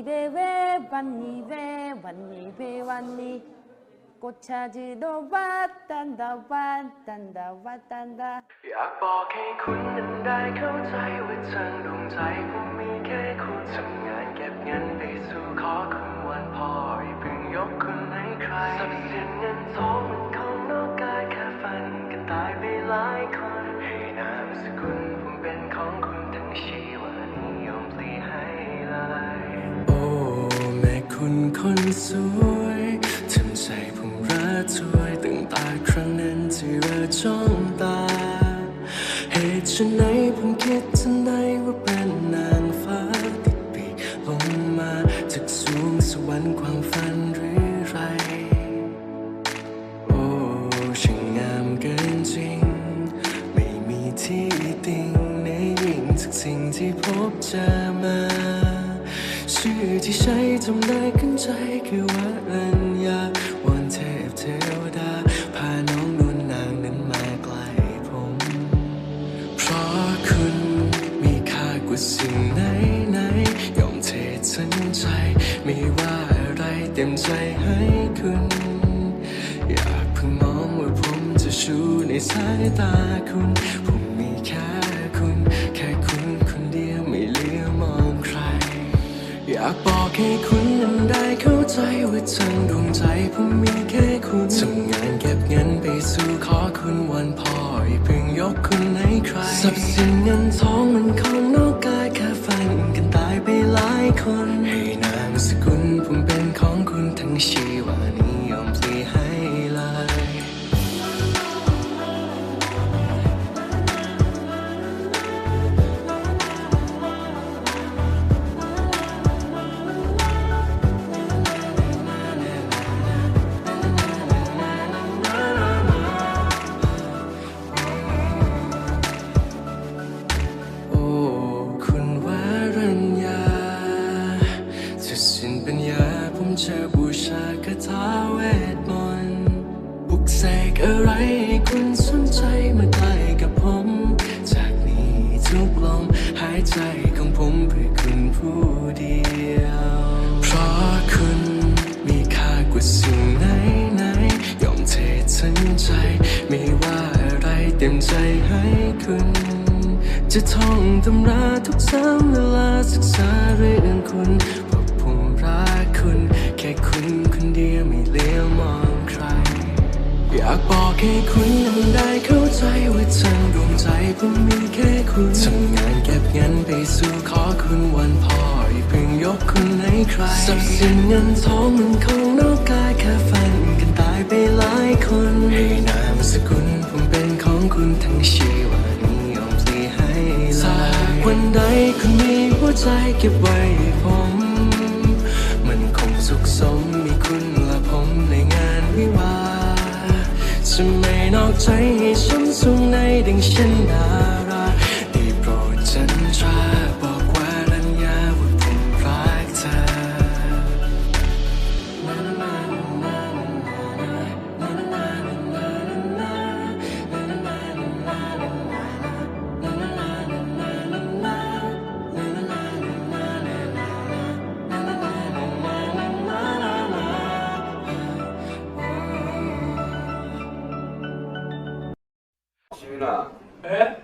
이래 왔니 왜 왔니 왜 왔니 꽃 찾으러 왔단다 왔단다 왔단다 อยากบอกให้คุณนั้นได้เข้าใจว่าทางดวงใจผมมีแค่คุณทำงานเก็บเงินไปสู่ขอคุณวันพ่ออย่าเพิ่งยกคุณให้ใครทรัพย์สินเงินทองมันของนอกกายแค่ฝันกันตายไปหลายคนให้นามสกุลผมเป็นของคุณทั้งชี คนสวยทำใจผมระทวยตั้งแต่ครั้งนั้นที่เราจ้องตา เหตุฉันไหนผมคิดทันใดว่าเป็นนางฟ้าติดปีกลงมาจากสวงสวรรค์ความฝันหรือไร ชื่อที่ใช้จำได้ขึ้นใจคือว่ารัญญาวอนเทพเทวดา พาน้องนวลนางนั้นมาไกลผม เพราะคุณมีค่ากว่าสิ่งไหนไหนยอมเทสันใจ ไม่ว่าอะไรเต็มใจให้คุณ อยากเพิ่งมองว่าผมจะชูในสายตาคุณ ผมมีแค่คุากบอกให้คุณนั้นได้เข้าใจว่าทางดวงใจผมมีแค่คุณทำงานเก็บเงินไปสู่ขอคุณวันพ่ออย่าเพิ่งยกคุณให้ใครทรัพย์สินเงินทองมันของนอกกายแค่ฝันกันตายไปหลายคน อะไรคุณสนใจมาใกล้กับผม จากนี้ทุกลมหายใจของผมเพื่อคุณผู้เดียว เพราะคุณมีค่ากว่าสิ่งไหนไหนยอมเทสันใจ ไม่ว่าอะไรเต็มใจให้คุณ จะท่องตำราทุกซ้ำเวลาศึกษาเรื่องคุณว่าผมรักคุณ แค่คุณคนเดียวไม่เลี้ยวมอง อยากบอกให้คุณนั้นได้เข้าใจว่าทางดวงใจผมมีแค่คุณทำงานเก็บเงินไปสู่ขอคุณวันพ่ออย่าเพิ่งยกคุณให้ใครทรัพย์สินเงินทองมันของนอกกายแค่ฝันกันตายไปหลายคนให้นามสกุลผมเป็นของคุณทั้งชีวานิยมพลีให้เลยถ้าวันใดคุณมีหัวใจเก็บไว้ให้ จะไม่นอกใจให้ฉันสูงในดังเช่นดา 누나. 에?